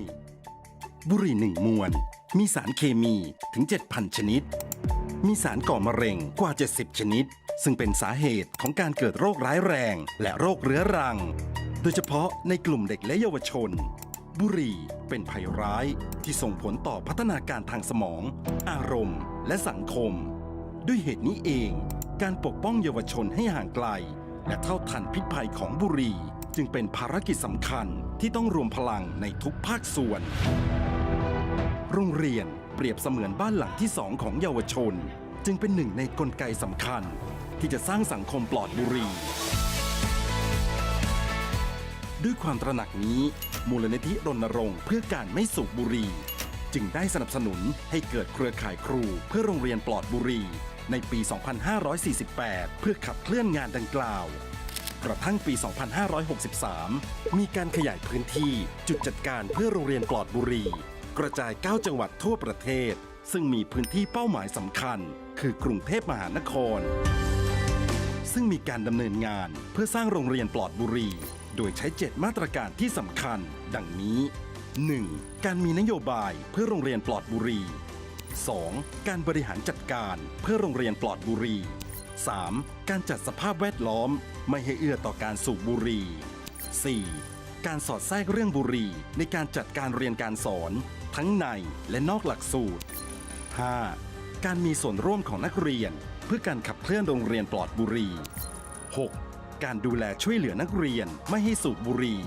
รู้หรือไม่บุหรี่หนึ่งมวน มีสารเคมีถึง 7,000 ชนิด มีสารก่อมะเร็งกว่า 70 ชนิด ซึ่งเป็นสาเหตุของการเกิดโรคร้ายแรง และโรคเรื้อรัง โดยเฉพาะในกลุ่มเด็กและเยาวชน บุหรี่เป็นภัยร้ายที่ส่งผลต่อพัฒนาการทางสมอง อารมณ์ และสังคม ด้วยเหตุนี้เอง การปกป้องเยาวชนให้ห่างไกล และเท่าทันพิษภัยของบุหรี่ จึงเป็นภารกิจสำคัญที่ต้องรวมพลังในทุกภาคส่วน โรงเรียนเปรียบเสมือนบ้านหลังที่สองของเยาวชน จึงเป็นหนึ่งในกลไกสำคัญ ที่จะสร้างสังคมปลอดบุหรี่ด้วยความตระหนักนี้ มูลนิธิรณรงค์เพื่อการไม่สูบบุหรี่จึงได้สนับสนุนให้เกิดเครือข่ายครูเพื่อโรงเรียนปลอดบุหรี่ในปี 2548 เพื่อขับเคลื่อนงานดังกล่าว กระทั่งปี 2563 มีการขยายพื้นที่จุดจัดการเพื่อโรงเรียนปลอดบุหรี่กระจาย 9 จังหวัดทั่วประเทศ ซึ่งมีพื้นที่เป้าหมายสำคัญ คือกรุงเทพมหานคร ซึ่งมีการดำเนินงานเพื่อสร้างโรงเรียนปลอดบุหรี่โดยใช้เจ็ดมาตรการที่สำคัญ ดังนี้ 1. การมีนโยบายเพื่อโรงเรียนปลอดบุหรี่ 2. การบริหารจัดการเพื่อโรงเรียนปลอดบุหรี่ 3. การจัดสภาพแวดล้อม ไม่ให้เอื้อต่อการสูบบุหรี่ 4. การสอดแทรกเรื่องบุหรี่ในการจัดการเรียนการสอน ทั้งในและนอกหลักสูตร 5. การมีส่วนร่วมของนักเรียน เพื่อการขับเคลื่อนโรงเรียนปลอดบุหรี่ 6. การดูแลช่วยเหลือนักเรียนไม่ให้สูบบุหรี่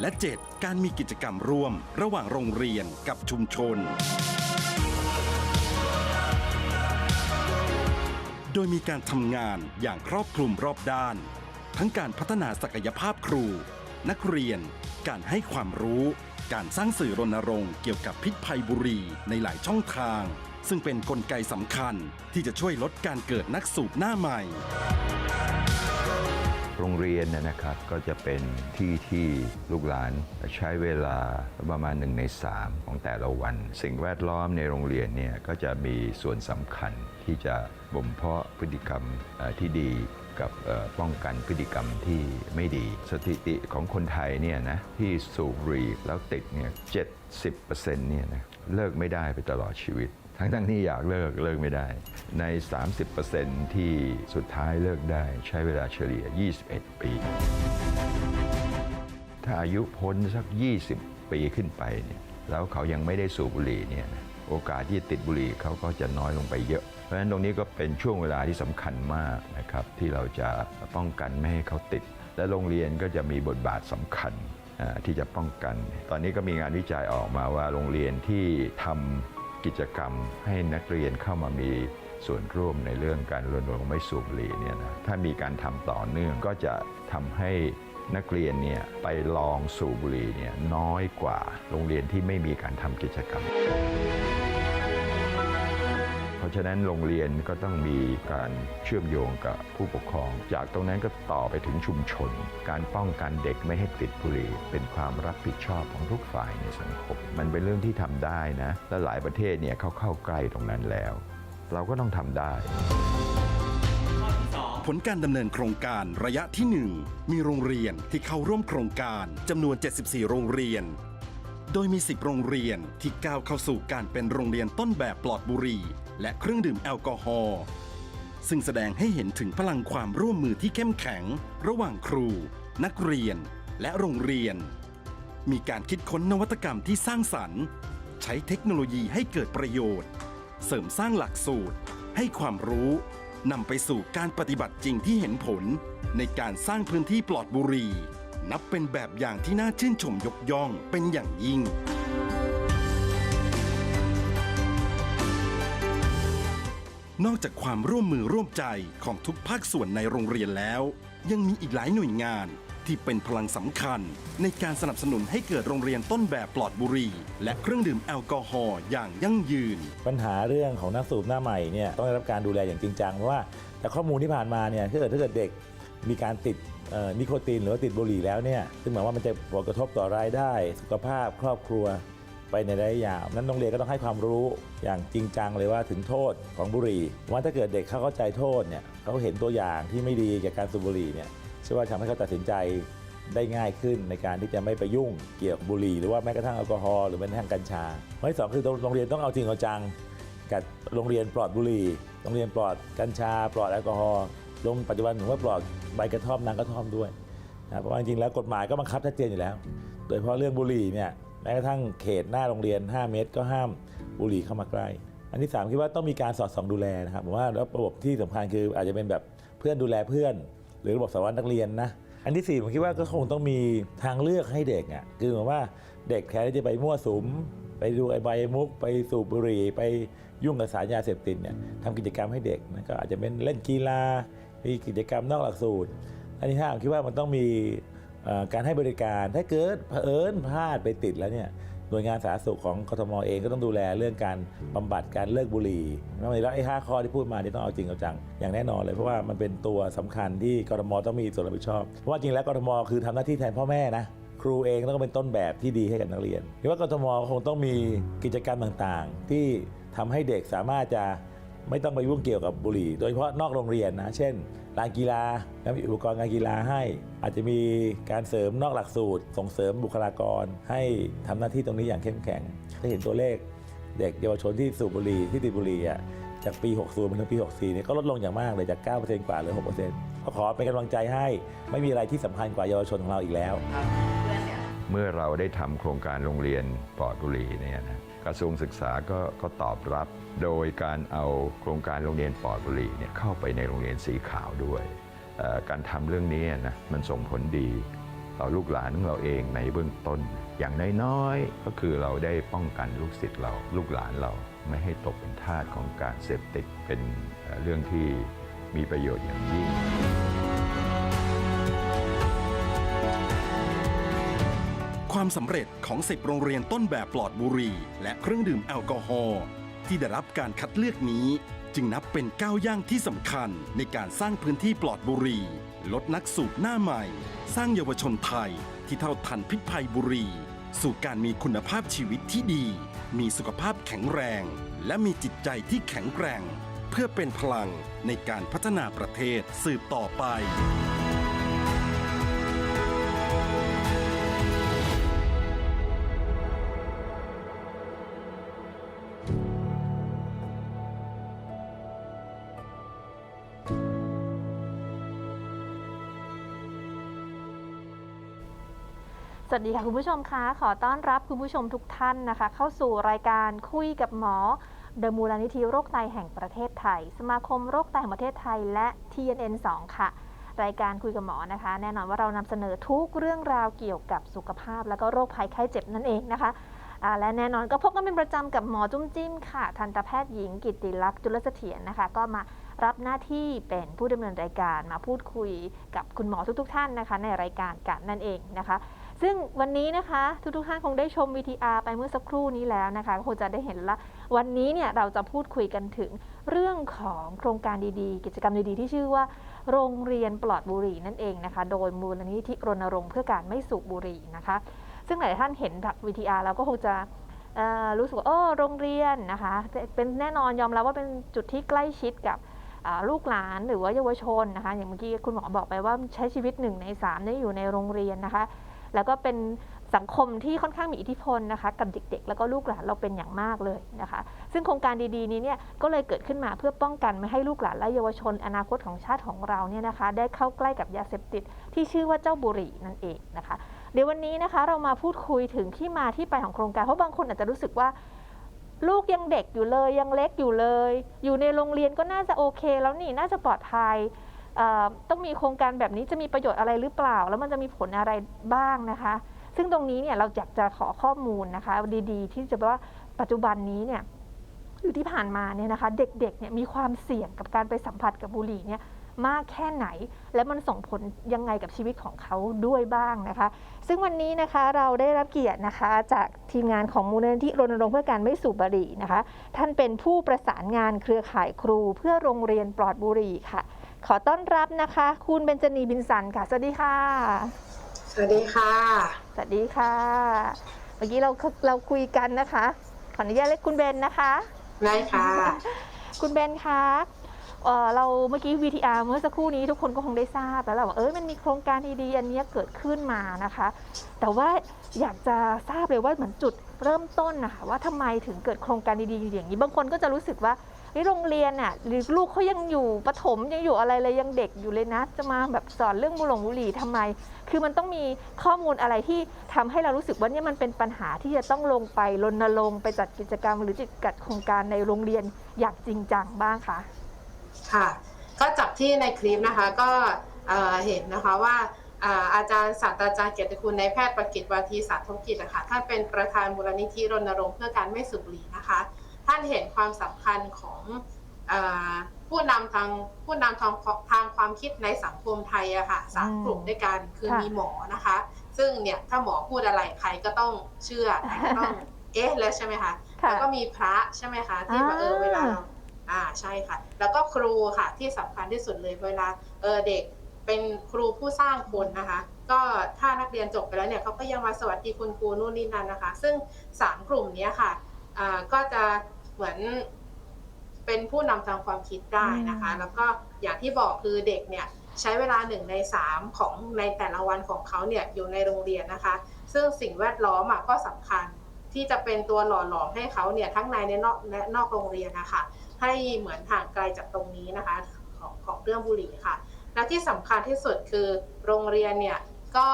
และ 7. การมีกิจกรรมร่วมระหว่างโรงเรียนกับชุมชน โดยมีการทำงานอย่างครอบคลุมรอบด้าน ทั้งการพัฒนาศักยภาพครู นักเรียน การให้ความรู้ การสร้างสื่อรณรงค์เกี่ยวกับพิษภัยบุหรี่ในหลายช่องทาง ซึ่งเป็นนกลไกสำคัญที่จะช่วยลดการเกิดนักสูบหน้าใหม่ เรียนนะครับก็จะเป็นที่ที่ลูกหลานใช้เวลาประมาณหนึ่งใน3ของแต่ละวัน สิ่งแวดล้อมในโรงเรียนเนี่ยก็จะมีส่วนสำคัญที่จะบ่มเพาะพฤติกรรมที่ดีกับป้องกันพฤติกรรมที่ไม่ดี สถิติของคนไทยเนี่ยนะที่สูบบุหรี่แล้วติดเนี่ย70%เนี่ยนะเลิกไม่ได้ไปตลอดชีวิต ทั้งทั้งๆที่อยากเลิกเลิกไม่ได้ ใน 30%ที่สุดท้ายเลิกได้ใช้เวลาเฉลี่ย 21 ปี ถ้าอายุพ้นสัก 20 ปีขึ้นไปเนี่ยแล้วเขายังไม่ได้สูบบุหรี่เนี่ยโอกาสที่ติดบุหรี่เขาก็จะน้อยลงไปเยอะ เพราะฉะนั้นตรงนี้ก็เป็นช่วงเวลาที่สำคัญมากนะครับที่เราจะป้องกันไม่ให้เขาติด และโรงเรียนก็จะมีบทบาทสำคัญที่จะป้องกัน ตอนนี้ก็มีงานวิจัยออกมาว่าโรงเรียนที่ทำ กิจกรรมให้นักเรียนเข้ามามีส่วนร่วมในเรื่องการรณรงค์ไม่สูบบุหรี่เนี่ยนะถ้ามีการทำต่อเนื่องก็จะทำให้นักเรียนเนี่ยไปลองสูบบุหรี่เนี่ยน้อยกว่าโรงเรียนที่ไม่มีการทำกิจกรรมะฉะนั้นโรงเรียนก็ต้องมีการเชื่อมโยงกับผู้ปกครอง จากตรงนั้นก็ต่อไปถึงชุมชน การป้องกันเด็กไม่ให้ติดบุหรี่เป็นความรับผิดชอบของทุกฝ่ายในสังคม มันเป็นเรื่องที่ทำได้นะ และหลายประเทศเนี่ยเขาเข้าใกล้ตรงนั้นแล้ว เราก็ต้องทำได้ผลการดำเนินโครงการระยะที่ 1 มีโรงเรียนที่เข้าร่วมโครงการจำนวน 74 โรงเรียน โดยมี 10 โรงเรียนที่ก้าวเข้าสู่การเป็นโรงเรียนต้นแบบปลอดบุหรี่ และเครื่องดื่มแอลกอฮอล์ซึ่งแสดงให้เห็นถึงพลังความร่วมมือที่เข้มแข็ง ระหว่างครู นักเรียน และโรงเรียน มีการคิดค้นนวัตกรรมที่สร้างสรรค์ ใช้เทคโนโลยีให้เกิดประโยชน์ เสริมสร้างหลักสูตร ให้ความรู้นำไปสู่การปฏิบัติจริงที่เห็นผล ในการสร้างพื้นที่ปลอดบุหรี่นับเป็นแบบอย่างที่น่าชื่นชมยกย่องเป็นอย่างยิ่ง นอกจากความร่วมมือร่วมใจของทุกภาคส่วนในโรงเรียนแล้ว ยังมีอีกหลายหน่วยงานที่เป็นพลังสำคัญ ในการสนับสนุนให้เกิดโรงเรียนต้นแบบปลอดบุหรี่และเครื่องดื่มแอลกอฮอล์อย่างยั่งยืน ปัญหาเรื่องของนักสูบหน้าใหม่เนี่ยต้องได้รับการดูแลอย่างจริงจังเพราะว่าแต่ข้อมูลที่ผ่านมาเนี่ยถ้าเกิดถ้าเกิดเด็กมีการติดนิโคตินหรือว่าติดบุหรี่แล้วเนี่ยซึ่งหมายว่ามันจะผลกระทบต่อรายได้ สุขภาพครอบครัว ไปในระยะยาวนั้นโรงเรียนก็ต้องให้ความรู้อย่างจริงจังเลยว่าถึงโทษของบุหรี่ว่าถ้าเกิดเด็กเขาเข้าใจโทษเนี่ยเขาเห็นตัวอย่างที่ไม่ดีจากการสูบบุหรี่เนี่ยเชื่อว่าทำให้เขาตัดสินใจได้ง่ายขึ้นในการที่จะไม่ไปยุ่งเกี่ยวกับบุหรี่หรือว่าแม้กระทั่งแอลกอฮอล์หรือแม้กระทั่งกัญชาข้อที่สองคือโรงเรียนต้องเอาจริงเอาจังกับโรงเรียนปลอดบุหรี่โรงเรียนปลอดกัญชา ปลอดแอลกอฮอล์ลงปัจจุบันถึงว่าปลอดใบกระท่อมนางกระท่อมด้วยนะเพราะจริงๆแล้วกฎหมายก็บังคับชัดเจนอยู่แล้ว โดยเฉพาะเรื่องบุหรี่เนี่ย แม้กระทั่งเขตหน้าโรงเรียน 5 เมตร ก็ห้ามบุหรี่เข้ามาใกล้ อันที่ 3 คิดว่าต้องมีการสอดส่องดูแลนะครับผมว่าแล้วระบบที่สำคัญคืออาจจะเป็นแบบเพื่อนดูแลเพื่อน หรือระบบสวัตรนักเรียนนะอันที่ 4 ผมคิดว่าก็คงต้องมีทางเลือกให้เด็กอะคือหมายว่าเด็กแทนที่จะไปมั่วสุม ไปดูไอ้ใบมุก ไปสูบบุหรี่ไปยุ่งกับสารยาเสพติดเนี่ยทำกิจกรรมให้เด็กนะก็อาจจะเป็นเล่นกีฬามีกิจกรรมนอกหลักสูตร อันที่ห้าผมคิดว่ามันต้องมี การให้บริการถ้าเกิดเผอิญพลาดไปติดแล้วเนี่ยหน่วยงานสาธารณสุขของกทมเองก็ต้องดูแลเรื่องการบำบัดการเลิกบุหรี่ไม่ว่าแล้วไอ้ห้าข้อที่พูดมานี่ต้องเอาจริงเอาจัง อย่างแน่นอนเลยเพราะว่ามันเป็นตัวสำคัญที่กทมต้องมีส่วนรับผิดชอบเพราะว่าจริงแล้วกทมคือทำหน้าที่แทนพ่อแม่นะครูเองต้องเป็นต้นแบบที่ดีให้กับนักเรียนคิดว่ากทมคงต้องมีกิจกรรมต่างๆ ที่ทำให้เด็กสามารถจะ ไม่ต้องไปยุ่งเกี่ยวกับบุหรี่ โดยเฉพาะนอกโรงเรียนนะ เช่นลานกีฬาแล้วมีอุปกรณ์การกีฬาให้ อาจจะมีการเสริมนอกหลักสูตร ส่งเสริมบุคลากร ให้ทำหน้าที่ตรงนี้อย่างเข้มแข็งถ้าเห็นตัวเลขเด็กเยาวชนที่สูบบุหรี่ที่ติดบุหรี่อะจากปี 60มาถึงปี 64เนี่ยก็ลดลงอย่างมากเลยจาก 9%กว่าเหลือ 6%ก็ขอเป็นกำลังใจให้ไม่มีอะไรที่สำคัญกว่าเยาวชนของเราอีกแล้ว เมื่อเราได้ทำโครงการโรงเรียนปลอดบุหรี่เนี่ยนะ กระทรวงศึกษาก็ก็ตอบรับโดยการเอาโครงการโรงเรียนปลอดบุหรี่เนี่ยเข้าไปในโรงเรียนสีขาวด้วยการทำเรื่องนี้นะมันส่งผลดีต่อลูกหลานของเราเองในเบื้องต้น อย่างน้อยๆก็คือเราได้ป้องกันลูกศิษย์เรา ลูกหลานเราไม่ให้ตกเป็นทาสของการเสพติดเป็นเรื่องที่มีประโยชน์อย่างยิ่ง ความสำเร็จของ10โรงเรียนต้นแบบปลอดบุหรี่และเครื่องดื่มแอลกอฮอล์ที่ได้รับการคัดเลือกนี้ จึงนับเป็นก้าวย่างที่สำคัญในการสร้างพื้นที่ปลอดบุหรี่ลดนักสูบหน้าใหม่ สร้างเยาวชนไทยที่เท่าทันพิษภัยบุหรี่สู่การมีคุณภาพชีวิตที่ดี มีสุขภาพแข็งแรง และมีจิตใจที่แข็งแกร่ง เพื่อเป็นพลังในการพัฒนาประเทศสืบต่อไป สวัสดีค่ะคุณผู้ชมคะขอต้อนรับคุณผู้ชมทุกท่านนะคะ เข้าสู่รายการคุยกับหมอเดมูลนิธิโรคไตแห่งประเทศไทย สมาคมโรคไตแห่งประเทศไทยและ TNN 2 ค่ะ รายการคุยกับหมอนะคะ แน่นอนว่าเรานำเสนอทุกเรื่องราวเกี่ยวกับสุขภาพ แล้วก็โรคภัยไข้เจ็บนั่นเองนะคะและแน่นอนก็พบกันเป็นประจำกับหมอจุ้มจิ้มค่ะ ทันตแพทย์หญิงกิตติลักษณ์จุลเสถียรนะคะ ก็มารับหน้าที่เป็นผู้ดำเนินรายการมาพูดคุยกับคุณหมอทุกๆ ท่านนะคะ ในรายการกันนั่นเองนะคะ ซึ่งวันนี้นะคะทุกๆท่านคงได้ชม VTR ไปเมื่อสักครู่นี้แล้วนะคะคงจะได้เห็นละวันนี้เนี่ยเราจะพูดคุยกันถึงเรื่องของโครงการดีๆ กิจกรรมดีๆ ที่ชื่อว่า โรงเรียนปลอดบุหรี่นั่นเองนะคะ โดยมูลนิธิรณรงค์เพื่อการไม่สูบบุหรี่นะคะ ซึ่งหลายท่านเห็นจาก VTR แล้วก็คงจะรู้สึกว่าโอ้โรงเรียนนะคะเป็นแน่นอนยอมรับว่าเป็นจุดที่ใกล้ชิดกับลูกหลานหรือว่าเยาวชนนะคะ อย่างเมื่อกี้คุณหมอบอกไปว่าใช้ชีวิตหนึ่งในสามเนี่อยู่ในโรงเรียนนะคะ แล้วก็เป็นสังคมที่ค่อนข้างมีอิทธิพลนะคะกับเด็กๆ แล้วก็ลูกหลานเราเป็นอย่างมากเลยนะคะ ซึ่งโครงการดีๆนี้เนี่ยก็เลยเกิดขึ้นมาเพื่อป้องกันไม่ให้ลูกหลานและเยาวชน อนาคตของชาติของเราเนี่ยนะคะ ได้เข้าใกล้กับยาเสพติดที่ชื่อว่าเจ้าบุหรี่นั่นเองนะคะ เดี๋ยววันนี้นะคะเรามาพูดคุยถึงที่มาที่ไปของโครงการเพราะบางคนอาจจะรู้สึกว่า ลูกยังเด็กอยู่เลยยังเล็กอยู่เลย อยู่ในโรงเรียนก็น่าจะโอเค แล้วนี่น่าจะปลอดภัย ต้องมีโครงการแบบนี้จะมีประโยชน์อะไรหรือเปล่า แล้วมันจะมีผลอะไรบ้างนะคะ ซึ่งตรงนี้เนี่ยเราอยากจะขอข้อมูลนะคะดีๆ ที่จะว่าปัจจุบันนี้เนี่ยหรือที่ผ่านมาเนี่ยนะคะ เด็กๆเนี่ยมีความเสี่ยงกับการไปสัมผัสกับบุหรี่เนี่ยมากแค่ไหน และมันส่งผลยังไงกับชีวิตของเขาด้วยบ้างนะคะ ซึ่งวันนี้นะคะเราได้รับเกียรตินะคะ จากทีมงานของมูลนิธิรณรงค์เพื่อการไม่สูบบุหรี่นะคะ ท่านเป็นผู้ประสานงานเครือข่ายครูเพื่อโรงเรียนปลอดบุหรี่ค่ะ ขอต้อนรับนะคะ คุณเบญจนีบินสันค่ะสวัสดีค่ะ สวัสดีค่ะ สวัสดีค่ะ เมื่อกี้เราเราคุยกันนะคะ ขออนุญาตเรียกคุณเบนนะคะได้ค่ะ คุณเบนคะเอ่อเราเมื่อกี้ VTR เมื่อสักครู่นี้ทุกคนก็คงได้ทราบแล้วแหละว่าเอ้ยมันมีโครงการดีๆอันเนี้ยเกิดขึ้นมานะคะ แต่ว่าอยากจะทราบเลยว่าเหมือนจุดเริ่มต้นนะคะว่าทำไมถึงเกิดโครงการดีๆอย่างนี้ บางคนก็จะรู้สึกว่า เฮ้ยโรงเรียนน่ะหรือลูกเขายังอยู่ประถมยังอยู่อะไรเลยยังเด็กอยู่เลยนะ จะมาแบบสอนเรื่องบุหลงบุหรี่ทำไม คือมันต้องมีข้อมูลอะไรที่ทำให้เรารู้สึกว่าเนี่ยมันเป็นปัญหาที่จะต้องลงไปรณรงค์ไปจัดกิจกรรม หรือจัดโครงการในโรงเรียนอย่างจริงจังบ้างคะค่ะ ก็จากที่ในคลิปนะคะก็เห็นนะคะว่าอาจารย์ศาสตราจารย์เกียรติคุณนายแพทย์ประกิตวาทีสาธุกิจนะคะท่านเป็นประธานมูลนิธิรณรงค์เพื่อการไม่สูบบุหรี่นะคะ ท่านเห็นความสำคัญของเออผู้นำทางผู้นำทางทางความคิดในสังคมไทยอะค่ะสามอืมกลุ่มด้วยกันคือค่ะมีหมอนะคะ ซึ่งเนี่ยถ้าหมอพูดอะไรใครก็ต้องเชื่อใครก็ต้องเอ๊ะแล้วใช่ไหมคะค่ะแล้วก็มีพระใช่ไหมคะที่ว่าเออเวลาเราอ่าใช่ค่ะ แล้วก็ครูค่ะที่สำคัญที่สุดเลยเวลาเออเด็กเป็นครูผู้สร้างคนนะคะ ก็ถ้านักเรียนจบไปแล้วเนี่ยเขาก็ยังมาสวัสดีคุณครูนู่นนี่นั่นนะคะ ซึ่งสามกลุ่มเนี้ยค่ะอ่าก็จะ เหมือนเป็นผู้นำทางความคิดได้นะคะอืมแล้วก็อย่างที่บอกคือเด็กเนี่ยใช้เวลาหนึ่งในสามของในแต่ละวันของเขาเนี่ยอยู่ในโรงเรียนนะคะ ซึ่งสิ่งแวดล้อมอะก็สำคัญที่จะเป็นตัวหล่อหลอมให้เขาเนี่ยทั้งในและนอกและนอกโรงเรียนนะคะให้เหมือนห่างไกลจากตรงนี้นะคะของของเรื่องบุหรี่ค่ะ และที่สำคัญที่สุดคือโรงเรียนเนี่ยก็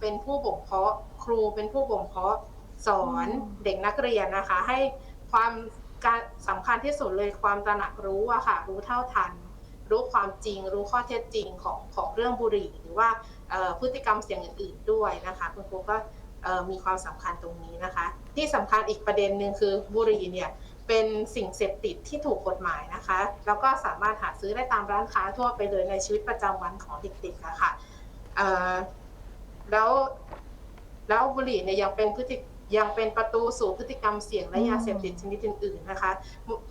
เป็นผู้บ่มเพาะครูเป็นผู้บ่มเพาะสอนอืมเด็กนักเรียนนะคะ ให้ความ การสำคัญที่สุดเลยความตระหนักรู้อะค่ะ รู้เท่าทัน รู้ความจริง รู้ข้อเท็จจริงของของเรื่องบุหรี่ หรือว่าพฤติกรรมเสี่ยงอื่นๆด้วยนะคะ คุณครูก็มีความสำคัญตรงนี้นะคะ ที่สำคัญอีกประเด็นหนึ่งคือบุหรี่เนี่ยเป็นสิ่งเสพติดที่ถูกกฎหมายนะคะ แล้วก็สามารถหาซื้อได้ตามร้านค้าทั่วไปเลยในชีวิตประจำวันของเด็กๆอะค่ะแล้วแล้วบุหรี่เนี่ยยังเป็นพฤติ ยังเป็นประตูสู่พฤติกรรมเสี่ยงและอืมยาเสพติดชนิดอื่นๆนะคะ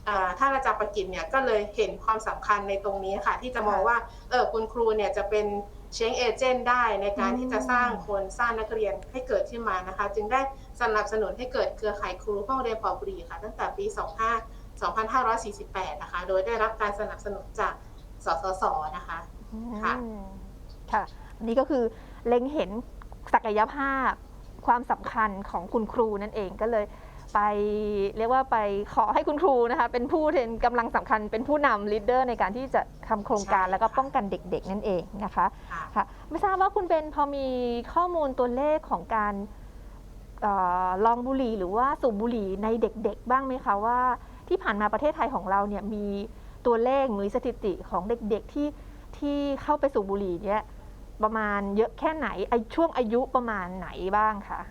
อ่าท่านอาจารย์ประกิตเนี่ยก็เลยเห็นความสำคัญในตรงนี้ค่ะ ที่จะมองว่าเออคุณครูเนี่ยจะเป็นเชงเอเจนต์ได้ในการที่จะสร้างคนสร้างนักเรียนให้เกิดขึ้นมานะคะ จึงได้สนับสนุนให้เกิดเครือข่ายครูห้องเรียนปลอดบุหรี่ค่ะ ตั้งแต่ปี 25 2548 นะคะ โดยได้รับการสนับสนุนจากสสสนะคะค่ะอืมค่ะ อันนี่ก็คือเล็งเห็นศักยภาพ ความสำคัญของคุณครูนั่นเองก็เลยไปเรียกว่าไปขอให้คุณครูนะคะเป็นผู้เป็นกำลังสำคัญเป็นผู้นำลีดเดอร์ในการที่จะทำโครงการแล้วก็ป้องกันเด็กๆ นั่นเองนะคะค่ะไม่ทราบว่าคุณเบนพอมีข้อมูลตัวเลขของการออลองบุหรี่หรือว่าสูบบุหรี่ในเด็กๆ บ้างไหมคะว่าที่ผ่านมาประเทศไทยของเราเนี่ยมีตัวเลขมีสถิติของเด็กๆที่ที่เข้าไปสูบบุหรี่เนี่ย ประมาณเยอะแค่ไหนไอช่วงอายุประมาณไหนบ้างคะ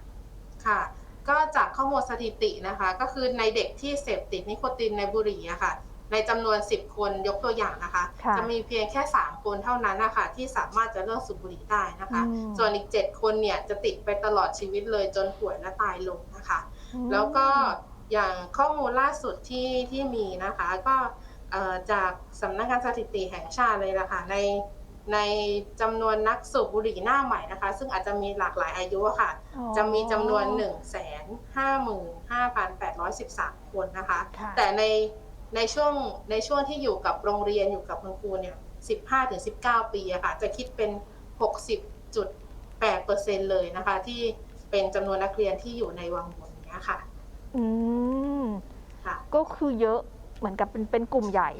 ค่ะ ก็จากข้อมูลสถิตินะคะ ก็คือในเด็กที่เสพติดนิโคตินในบุหรี่อะค่ะ ในจำนวน 10 คนยกตัวอย่างนะคะค่ะจะมีเพียงแค่ 3 คนเท่านั้นนะคะที่สามารถจะเลิกสูบบุหรี่ได้นะคะอืมส่วนอีก 7 คนเนี่ยจะติดไปตลอดชีวิตเลยจนป่วยและตายลงนะคะอืมแล้วก็อย่างข้อมูลล่าสุดที่ที่มีนะคะ ก็เอ่อจากสำนักงานสถิติแห่งชาติเลยละค่ะใน ในจำนวนนักสูบบุหรี่หน้าใหม่นะคะ ซึ่งอาจจะมีหลากหลายอายุอะค่ะ อ๋อ จะมีจำนวน 1 5 5 8 1 3 คนนะคะ ค่ะ แต่ในในช่วงในช่วงที่อยู่กับโรงเรียนอยู่กับคุณครูเนี่ย15ถึง19 ปีอะค่ะ จะคิดเป็น 60.8เปอร์เซ็นเลยนะคะ ที่เป็นจำนวนนักเรียนที่อยู่ในวังวนเนี้ยค่ะอืมค่ะ ก็คือเยอะเหมือนกับเป็นเป็นกลุ่มใหญ่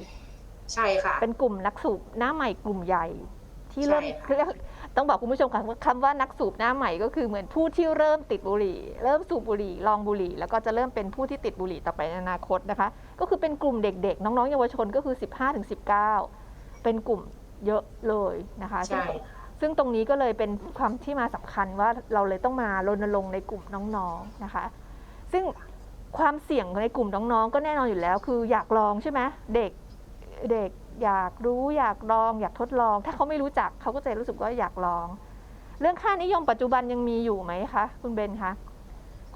ใช่ค่ะ เป็นกลุ่มนักสูบหน้าใหม่กลุ่มใหญ่ ที่เริ่มใช่ค่ะ เรียกต้องบอกคุณผู้ชมค่ะว่าคำว่านักสูบหน้าใหม่ก็คือเหมือนผู้ที่เริ่มติดบุหรี่ เริ่มสูบบุหรี่ลองบุหรี่ แล้วก็จะเริ่มเป็นผู้ที่ติดบุหรี่ต่อไปในอนาคตนะคะ ก็คือเป็นกลุ่มเด็กๆ น้องๆเยาวชนก็คือ 15-19 เป็นกลุ่มเยอะเลยนะคะซึ่ง ใช่ ซึ่งตรงนี้ก็เลยเป็นความที่มาสำคัญว่าเราเลยต้องมารณรงค์ในกลุ่มน้องๆนะคะ ซึ่งความเสี่ยงในกลุ่มน้องๆ ก็แน่นอนอยู่แล้ว คืออยากลองใช่ไหมเด็กเด็ก อยากรู้อยากลอง อยากทดลอง ถ้าเขาไม่รู้จักเขาก็จะรู้สึกว่าอยากลอง เรื่องค่านิยมปัจจุบันยังมีอยู่ไหมคะ คุณเบนคะ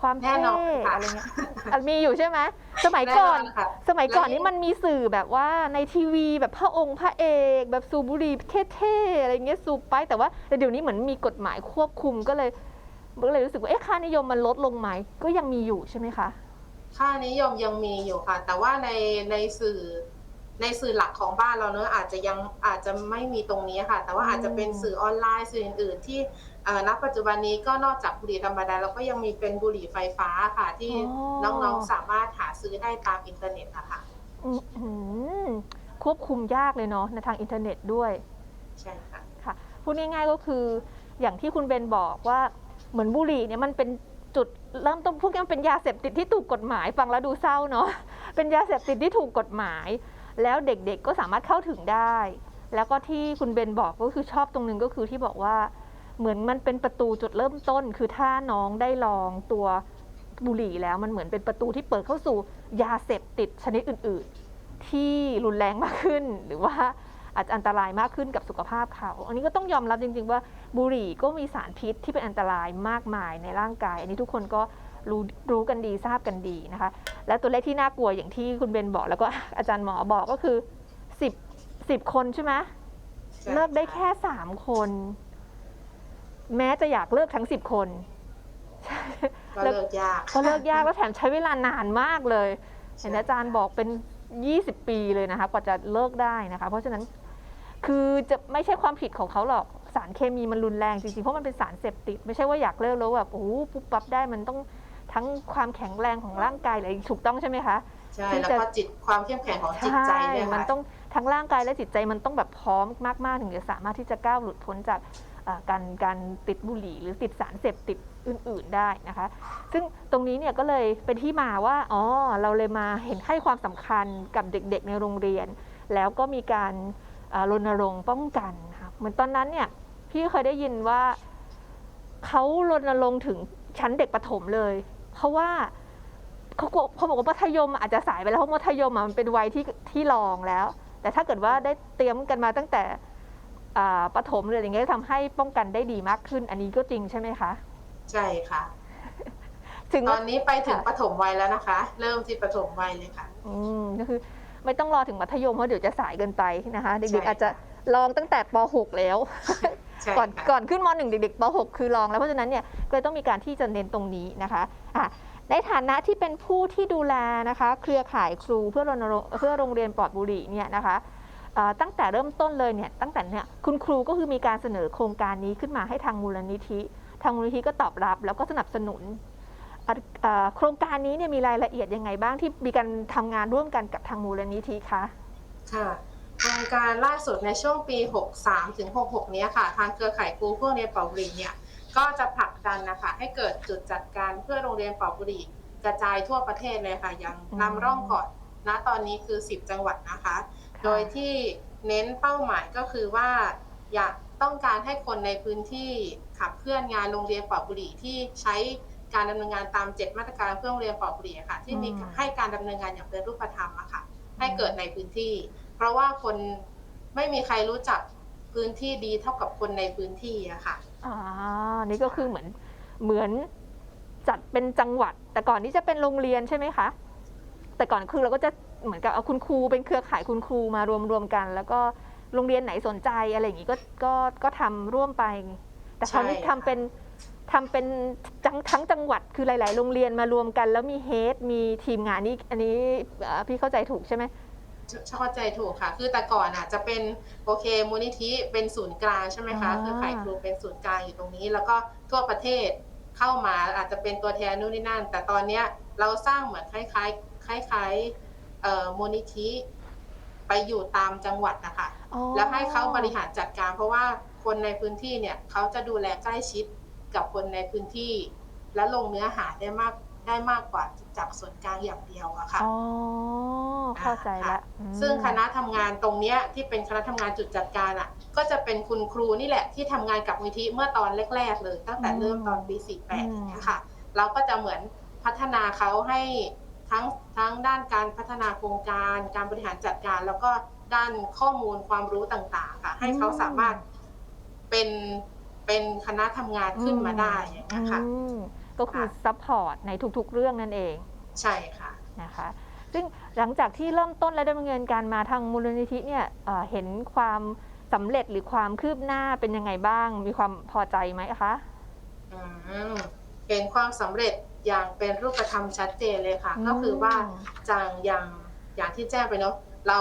ความแน่เท่นอนค่ะอะไรเงี้ยอะมีอยู่ใช่ไหมสมัยก่อนแน่นอนค่ะสมัยก่อนแล้วนี้มันมีสื่อแบบว่าในทีวีแบบพระองค์พระเอก แบบสูบบุหรี่เท่ๆอะไรเงี้ยสูบไป แต่ว่าแต่เดี๋ยวนี้เหมือนมีกฎหมายควบคุมก็เลยก็เลยรู้สึกว่าเอ๊ะค่านิยมมันลดลงไหมก็ยังมีอยู่ใช่ไหมคะ ค่านิยมยังมีอยู่ค่ะ แต่ว่าในในสื่อ ในสื่อหลักของบ้านเราเนอะอาจจะยังอาจจะไม่มีตรงนี้ค่ะ แต่ว่าอาจจะเป็นสื่อออนไลน์สื่ออื่นๆ ที่เอ่อณปัจจุบันนี้ก็นอกจากบุหรี่ธรรมดาเราก็ยังมีเป็นบุหรี่ไฟฟ้าค่ะ ที่อ๋อน้องๆสามารถหาซื้อได้ตามอินเทอร์เน็ตนะคะอื้อหือควบคุมยากเลยเนาะในทางอินเทอร์เน็ตด้วยใช่ค่ะค่ะพูดง่ายๆก็คืออย่างที่คุณเบนบอกว่าเหมือนบุหรี่เนี่ยมันเป็นจุดเริ่มต้นพวกนี้มันเป็นยาเสพติดที่ถูกกฎหมายฟังแล้วดูเศร้าเนาะเป็นยาเสพติดที่ถูกกฎหมาย แล้วเด็กๆก็สามารถเข้าถึงได้ แล้วก็ที่คุณเบนบอกก็คือชอบตรงนึงก็คือที่บอกว่าเหมือนมันเป็นประตูจุดเริ่มต้น คือถ้าน้องได้ลองตัวบุหรี่แล้วมันเหมือนเป็นประตูที่เปิดเข้าสู่ยาเสพติดชนิดอื่น ๆ ที่รุนแรงมากขึ้น หรือว่าอาจจะอันตรายมากขึ้นกับสุขภาพเขา อันนี้ก็ต้องยอมรับจริง ๆ ว่าบุหรี่ก็มีสารพิษที่เป็นอันตรายมากมายในร่างกาย อันนี้ทุกคนก็ รู้รู้กันดีทราบกันดีนะคะ และตัวเลขที่น่ากลัวอย่างที่คุณเบนบอก แล้วก็อาจารย์หมอบอกก็คือ 10 10 คนใช่ไหมใช่เลิกได้แค่ 3 คน แม้จะอยากเลิกทั้ง 10 คนก็เลิกยากก็เลิกยากแล้วแถมใช้เวลานานมากเลย เห็นอาจารย์บอกเป็น 20 ปีเลยนะคะ กว่าจะเลิกได้นะคะ เพราะฉะนั้นคือจะไม่ใช่ความผิดของเขาหรอกสารเคมีมันรุนแรงจริงๆ เพราะมันเป็นสารเสพติด ไม่ใช่ว่าอยากเลิกแล้วแบบโอ้โหปุ๊บปั๊บได้มันต้อง ทั้งความแข็งแรงของร่างกายเลยถูกต้องใช่ไหมคะ ใช่ที่แล้วจะก็จิตความเข้มแข็งของจิตใจด้วยมันค่ะต้องทั้งร่างกายและจิตใจมันต้องแบบพร้อมมากๆถึงจะสามารถที่จะก้าวหลุดพ้นจากอ่าการการติดบุหรี่หรือติดสารเสพติดอื่น ๆได้นะคะ ซึ่งตรงนี้เนี่ยก็เลยเป็นที่มาว่าอ๋อเราเลยมาเห็นให้ความสำคัญกับเด็กๆ ในโรงเรียน แล้วก็มีการอ่ารณรงค์ป้องกันค่ะเหมือนตอนนั้นเนี่ยพี่เคยได้ยินว่าเขารณรงค์ถึงชั้นเด็กประถมเลย เพราะว่าเขากลัวเขาบอกว่ามัธยมอาจจะสายไปแล้วเพราะมัธยมอะมันเป็นวัยที่ที่ลองแล้ว แต่ถ้าเกิดว่าได้เตรียมกันมาตั้งแต่อ่าประถมเลยอย่างเงี้ยทำให้ป้องกันได้ดีมากขึ้น อันนี้ก็จริงใช่ไหมคะใช่ค่ะถึงตอนนี้ไปถึงค่ะปฐมวัยแล้วนะคะ เริ่มที่ปฐมวัยเลยค่ะ อืมก็คือ ไม่ต้องรอถึงมัธยมเพราะเดี๋ยวจะสายเกินไปนะคะใช่เด็กๆอาจจะลองตั้งแต่ป .6 แล้ว ใช่ก่อนค่ะ ก่อนขึ้นม .1 เด็กๆป .6 คือลองแล้วเพราะฉะนั้นเนี่ยก็เลยต้องมีการที่จะเน้นตรงนี้นะคะอะในฐานะที่เป็นผู้ที่ดูแลนะคะ เครือข่ายครูเพื่อรณรงค์เพื่อโรงเรียนปลอดบุหรี่เนี่ยนะคะเอ่อตั้งแต่เริ่มต้นเลยเนี่ยตั้งแต่เนี่ยคุณครูก็คือมีการเสนอโครงการนี้ขึ้นมาให้ทางมูลนิธิ ทางมูลนิธิก็ตอบรับแล้วก็สนับสนุนอะเอ่อโครงการนี้เนี่ยมีรายละเอียดยังไงบ้างที่มีการทำงานร่วมกันกับทางมูลนิธิคะ ค่ะ โครงการล่าสุดในช่วงปี 63 ถึง 66 เนี้ยค่ะ ทางเครือข่ายครูเพื่อโรงเรียนเป่าบุหรี่เนี่ย ก็จะผลักดันนะคะ ให้เกิดจุดจัดการเพื่อโรงเรียนเป่าบุหรี่กระจายทั่วประเทศเลยค่ะยังอืมนำร่องก่อนณตอนนี้คือ 10 จังหวัดนะคะ โดยที่เน้นเป้าหมายก็คือว่า อยากต้องการให้คนในพื้นที่ขับเคลื่อนงานโรงเรียนเป่าบุหรี่ที่ใช้การดำเนินงานตาม 7 มาตรการเพื่อโรงเรียนเป่าบุหรี่อะค่ะ ที่มีอืมให้การดำเนินงานอย่างเป็นรูปธรรมอะค่ะ ให้เกิดในพื้นที่ เพราะว่าคนไม่มีใครรู้จักพื้นที่ดีเท่ากับคนในพื้นที่อะค่ะ อ่า นี่ก็คือเหมือนเหมือนจัดเป็นจังหวัด แต่ก่อนนี้จะเป็นโรงเรียนใช่ไหมคะ แต่ก่อนคือเราก็จะเหมือนกับเอาคุณครูเป็นเครือข่ายคุณครูมารวมรวมกัน แล้วก็โรงเรียนไหนสนใจอะไรอย่างนี้ก็ก็ก็ทำร่วมไป แต่คราวนี้ใช่ทำเป็นทำเป็นจังทั้งจังหวัดคือหลาย ๆ โรงเรียนมารวมกัน แล้วมีเฮดมีทีมงานนี่อันนี้เอ่อพี่เข้าใจถูกใช่ไหม เข้าใจถูกค่ะ คือแต่ก่อนอะจะเป็นโอเคมูลนิธิเป็นศูนย์กลางใช่ไหมคะอ่าคือข่ายครูเป็นศูนย์กลางอยู่ตรงนี้ แล้วก็ทั่วประเทศเข้ามาอาจจะเป็นตัวแทนนู่นนี่นั่น แต่ตอนเนี้ยเราสร้างเหมือนคล้ายๆคล้ายๆเอ่อมูลนิธิไปอยู่ตามจังหวัดนะคะ อ๋อแล้วให้เขาบริหารจัดการ เพราะว่าคนในพื้นที่เนี่ยเขาจะดูแลใกล้ชิดกับคนในพื้นที่ และลงเนื้อหาได้มากได้มากกว่า จากส่วนกลางอย่างเดียวอะค่ะอ๋อเข้าใจค่ะละอืมซึ่งคณะทำงานตรงเนี้ยที่เป็นคณะทำงานจุดจัดการอะก็จะเป็นคุณครูนี่แหละที่ทำงานกับมูลนิธิเมื่อตอนแรก ๆ เลย ตั้งแต่เริ่มตอนปี48อย่างเงี้ยค่ะเราก็จะเหมือนพัฒนาเขาให้ทั้งทั้งด้านการพัฒนาโครงการ การบริหารจัดการ แล้วก็ด้านข้อมูลความรู้ต่างๆ ค่ะ ให้เขาสามารถเป็นเป็นคณะทำงานขึ้นมาได้อย่างเงี้ยค่ะอืม ก็คือค่ะซัพพอร์ตในทุกๆ เรื่องนั่นเองใช่ค่ะนะคะซึ่งหลังจากที่เริ่มต้นและดำเนินการมาทางมูลนิธิเนี่ยเอ่อเห็นความสำเร็จหรือความคืบหน้าเป็นยังไงบ้าง มีความพอใจไหมคะอืมเห็นความสำเร็จอย่างเป็นรูปธรรมชัดเจนเลยค่ะอืมก็คือว่าจากอย่างอย่างที่แจ้งไปเนาะเรา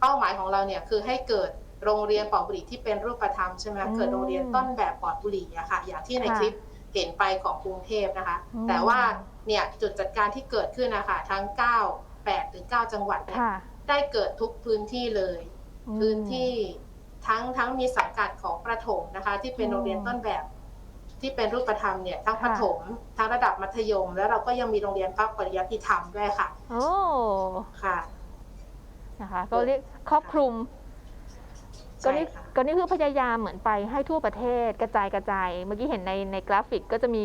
เป้าหมายของเราเนี่ยคือให้เกิดโรงเรียนปลอดบุหรี่ที่เป็นรูปธรรมใช่ไหมอืมเกิดโรงเรียนต้นแบบปลอดบุหรี่อะค่ะ อย่างที่ในค่ะคลิป เห็นไปของกรุงเทพนะคะ อืม แต่ว่าเนี่ยจุดจัดการที่เกิดขึ้นนะคะทั้ง 9 8 หรือ 9 จังหวัดเนี่ยค่ะได้เกิดทุกพื้นที่เลย อืม พื้นที่ทั้งทั้งมีสังกัดของประถมนะคะ ที่เป็นอืมโรงเรียนต้นแบบ ที่เป็นรูปธรรมเนี่ยทั้งค่ะ ประถมทั้งระดับมัธยม แล้วเราก็ยังมีโรงเรียนพระปริยัติธรรมด้วยค่ะโอ้ ค่ะ นะคะ ก็เรียกครอบคลุม ก็ใช่นี่ค่ะก็นี่คือพยายามเหมือนไปให้ทั่วประเทศกระจายกระจาย เมื่อกี้เห็นในในกราฟิกก็จะมี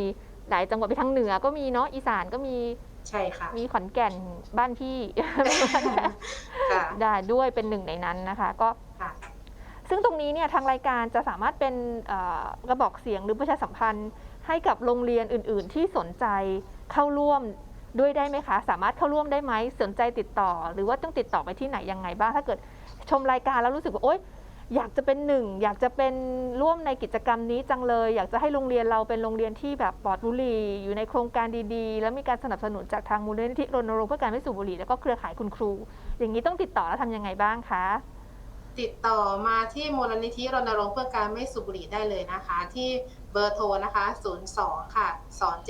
หลายจังหวัดไปทางเหนือก็มีเนาะอีสานก็มีใช่ค่ะ มีขอนแก่นบ้านพี่ค่ะได้ด้วยเป็นหนึ่งในนั้นนะคะ ก็ค่ะซึ่งตรงนี้เนี่ยทางรายการจะสามารถเป็นเอ่อกระบอกเสียงหรือประชาสัมพันธ์ ให้กับโรงเรียนอื่น ๆ ที่สนใจเข้าร่วมด้วยได้ไหมคะ สามารถเข้าร่วมได้ไหมสนใจติดต่อ หรือว่าต้องติดต่อไปที่ไหนยังไงบ้างถ้าเกิดชมรายการแล้วรู้สึกว่าโอ๊ย อยากจะเป็นหนึ่งอยากจะเป็นร่วมในกิจกรรมนี้จังเลย อยากจะให้โรงเรียนเราเป็นโรงเรียนที่แบบปลอดบุหรี่ อยู่ในโครงการดีๆ แล้วมีการสนับสนุนจากทางมูลนิธิรณรงค์เพื่อการไม่สูบบุหรี่แล้วก็เครือข่ายคุณครู อย่างนี้ต้องติดต่อแล้วทำยังไงบ้างคะติดต่อมาที่มูลนิธิรณรงค์เพื่อการไม่สูบบุหรี่ได้เลยนะคะ ที่เบอร์โทรนะคะ 02 ค่ะ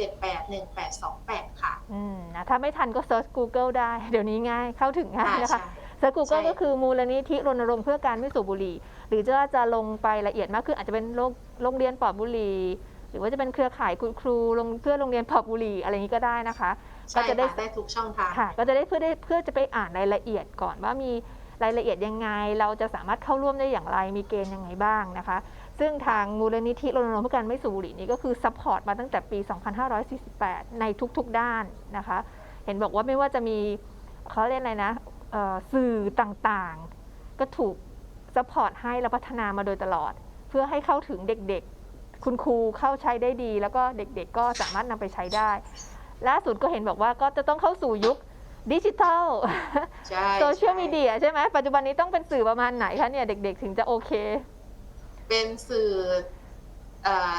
278 1828 ค่ะ อืมนะถ้าไม่ทันก็เซิร์ช Google ได้ เดี๋ยวนี้ง่ายเข้าถึงง่ายนะคะ ใช่เซิร์ช Google ใช่ ก็คือมูลนิธิรณรงค์เพื่อการไม่สูบบุหรี่ หรือจะจะลงไปละเอียดมากขึ้นอาจจะเป็นโรงโรงเรียนปลอดบุหรี่ หรือว่าจะเป็นเครือข่ายคุณครูโรงเพื่อโรงเรียนปลอดบุหรี่อะไรอย่างนี้ก็ได้นะคะ ใช่ก็จะได้ ค่ะได้ทุกช่องทาง ค่ะก็จะได้เพื่อได้เพื่อจะไปอ่านรายละเอียดก่อนว่ามีรายละเอียดยังไง เราจะสามารถเข้าร่วมได้อย่างไรมีเกณฑ์ยังไงบ้างนะคะ ซึ่งทางมูลนิธิรณรงค์เพื่อการไม่สูบบุหรี่นี้ก็คือซัพพอร์ตมาตั้งแต่ปี 2548 ในทุกๆด้านนะคะ เห็นบอกว่าไม่ว่าจะมีเขาเรียกอะไรนะเอ่อ สื่อต่างๆ ก็ถูกซัพพอร์ตให้และพัฒนามาโดยตลอด เพื่อให้เข้าถึงเด็กๆ คุณครูเข้าใช้ได้ดี แล้วก็เด็กๆ ก็สามารถนำไปใช้ได้ ล่าสุดก็เห็นบอกว่าก็จะต้องเข้าสู่ยุคดิจิทัลใช่โซเชียลใช่มีเดียใช่ไหมปัจจุบันนี้ต้องเป็นสื่อประมาณไหนคะเนี่ยเด็กๆ ถึงจะโอเค เป็นสื่อ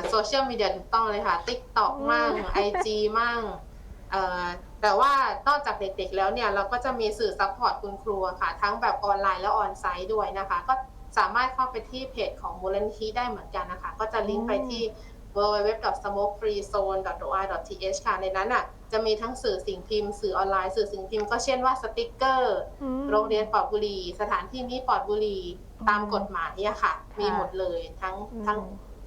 โซเชียลมีเดียถูกต้องเลยค่ะ TikTok อืมมั่ง IG มั่งเอ่อ แต่ว่านอกจากเด็กๆแล้วเนี่ยเราก็จะมีสื่อซัพพอร์ตคุณครูอะค่ะ ทั้งแบบออนไลน์และออนไซต์ด้วยนะคะ ก็สามารถเข้าไปที่เพจของมูลนิธิได้เหมือนกันนะคะ ก็จะลิงก์ไปที่ www.smokefreezone.or.th ค่ะในนั้นอะจะมีทั้งสื่อสิ่งพิมพ์สื่อออนไลน์สื่อสิ่งพิมพ์ก็เช่นว่าสติกเกอร์อืมโรงเรียนปลอดบุหรี่สถานที่นี้ปลอดบุหรี่ตามกฎหมายเนี่ยค่ะ มีหมดเลยทั้งอืมทั้ง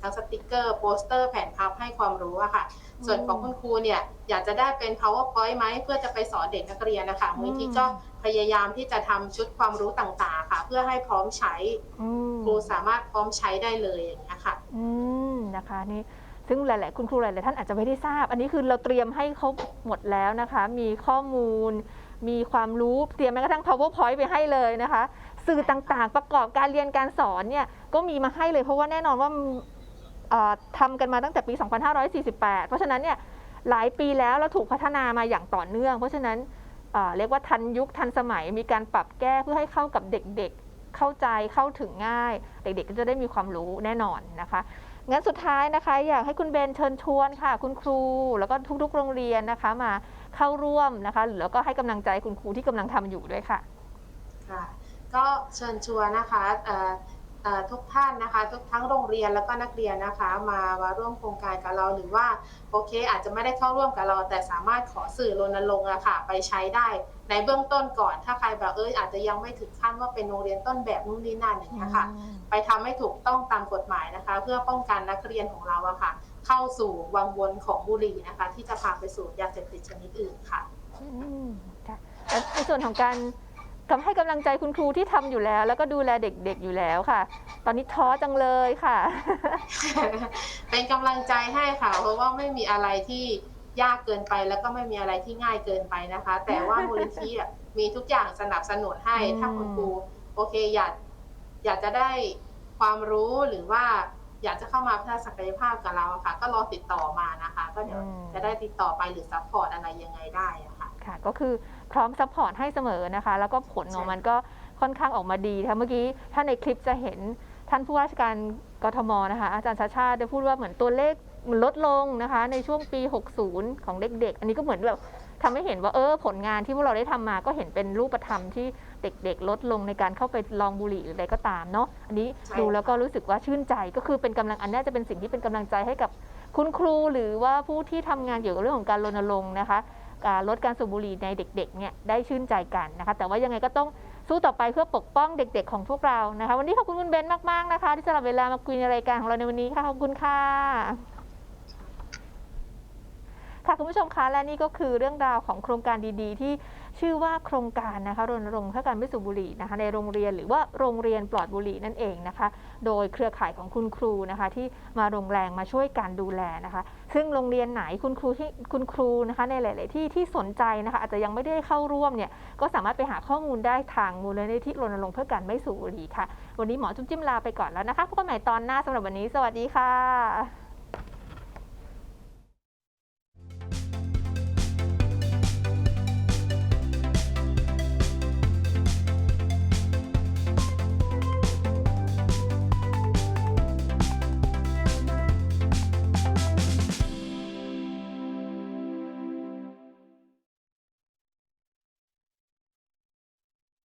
ทั้งสติกเกอร์โปสเตอร์แผ่นพับให้ความรู้อะค่ะ ส่วนของคุณครูเนี่ยอยากจะได้เป็น powerpoint ไหมเพื่อจะไปสอนเด็กนักเรียนนะคะมูลนิธิก็พยายามที่จะทำชุดความรู้ต่างๆ ค่ะ เพื่อให้พร้อมใช้อืมครูสามารถพร้อมใช้ได้เลยอย่างนี้ยค่ะ อืมนะคะนี่ซึ่งหลาย ๆ คุณครูหลาย ๆ ท่านอาจจะไม่ได้ทราบ อันนี้คือเราเตรียมให้เขาหมดแล้วนะคะ มีข้อมูล มีความรู้เตรียมแม้กระทั่ง powerpoint ไปให้เลยนะคะ สื่อต่าง ๆ ประกอบการเรียนการสอนเนี่ยก็มีมาให้เลยเพราะว่าแน่นอนว่าเอ่อ ทำกันมาตั้งแต่ปี 2548 เพราะฉะนั้นเนี่ยหลายปีแล้วเราถูกพัฒนามาอย่างต่อเนื่อง เพราะฉะนั้นเรียกว่าทันยุคทันสมัยมีการปรับแก้เพื่อให้เข้ากับเด็กๆ เข้าใจเข้าถึงง่าย เด็กๆ ก็จะได้มีความรู้แน่นอนนะคะงั้นสุดท้ายนะคะอยากให้คุณเบนเชิญชวนค่ะ คุณครูแล้วก็ทุกๆ โรงเรียนนะคะมาเข้าร่วมนะคะแล้วก็ให้กำลังใจคุณครูที่กำลังทำอยู่ด้วยค่ะค่ะ ก็เชิญชวนนะคะ ทุกท่านนะคะ ทุกทั้งโรงเรียนแล้วก็นักเรียนนะคะ มามาร่วมโครงการกับเราหรือว่าโอเค อาจจะไม่ได้เข้าร่วมกับเรา แต่สามารถขอสื่อรณรงค์อะค่ะไปใช้ได้ในเบื้องต้นก่อนถ้าใครแบบเอออาจจะยังไม่ถึงขั้นว่าเป็นโรงเรียนต้นแบบนู่นนี่นั่นอย่างเงี้ยค่ะ ไปทำให้ถูกต้องตามกฎหมายนะคะ เพื่อป้องกันนักเรียนของเราอะค่ะ เข้าสู่วังวนของบุหรี่นะคะ ที่จะพาไปสู่ยาเสพติดชนิดอื่นค่ะอืมค่ะแล้วในส่วนของการ ทำให้กำลังใจคุณครูที่ทำอยู่แล้ว แล้วก็ดูแลเด็กๆอยู่แล้วค่ะ ตอนนี้ท้อจังเลยค่ะ เป็นกำลังใจให้ค่ะ เพราะว่าไม่มีอะไรที่ยากเกินไปแล้วก็ไม่มีอะไรที่ง่ายเกินไปนะคะ แต่ว่ามูลนิธิอะมีทุกอย่างสนับสนุนให้อืมถ้าคุณครูโอเคอยากอยากจะได้ความรู้หรือว่าอยากจะเข้ามาพัฒนาศักยภาพกับเราอะค่ะ ก็รอติดต่อมานะคะ ก็เดี๋ยวจะได้ติดต่อไปหรือซัพพอร์ตอะไรยังไงได้อะค่ะ ค่ะ ก็คือ พร้อมซัพพอร์ตให้เสมอนะคะ แล้วก็ผลของมันก็ค่อนข้างออกมาดีนะคะเมื่อกี้ถ้าในคลิปจะเห็นท่านผู้ว่าราชการกทมนะคะอาจารย์ชาชาติได้พูดว่าเหมือนตัวเลขมันลดลงนะคะ ในช่วงปี 60 ของเด็กๆ อันนี้ก็เหมือนแบบททำให้เห็นว่าเออผลงานที่พวกเราได้ทำมาก็เห็นเป็นรูปธรรมที่เด็กๆ ลดลงในการเข้าไปลองบุหรี่หรืออะไรก็ตามเนาะอันนี้ใช่ดูแล้วก็รู้สึกว่าชื่นใจก็คือเป็นกำลังอันนี้จะเป็นสิ่งที่เป็นกำลังใจให้กับคุณครูหรือว่าผู้ที่ทำงานเกี่ยวกับเรื่องของการรณรงค์นะคะการ ลดการสูบบุหรี่ในเด็กๆเนี่ยได้ชื่นใจกันนะคะ แต่ว่ายังไงก็ต้องสู้ต่อไปเพื่อปกป้องเด็ก ๆ ของพวกเรานะคะ วันนี้ขอบคุณคุณเบนมากๆนะคะ ที่สละเวลามาคุยในรายการของเราในวันนี้ค่ะขอบคุณค่ะ ค่ะคุณผู้ชมคะและนี่ก็คือเรื่องราวของโครงการดีๆ ที่ชื่อว่าโครงการนะคะรณรงค์เพื่อการไม่สูบบุหรี่นะคะในโรงเรียนหรือว่าโรงเรียนปลอดบุหรี่นั่นเองนะคะ โดยเครือข่ายของคุณครูนะคะที่มาลงแรงมาช่วยการดูแลนะคะ ซึ่งโรงเรียนไหนคุณครูที่คุณครูนะคะในหลาย ๆ ที่ที่สนใจนะคะอาจจะยังไม่ได้เข้าร่วมเนี่ยก็สามารถไปหาข้อมูลได้ทางมูลนิธิรณรงค์เพื่อการไม่สูบบุหรี่ค่ะ วันนี้หมอจุ้มจิ้มลาไปก่อนแล้วนะคะพบกันใหม่ตอนหน้าสำหรับวันนี้ สวัสดีค่ะ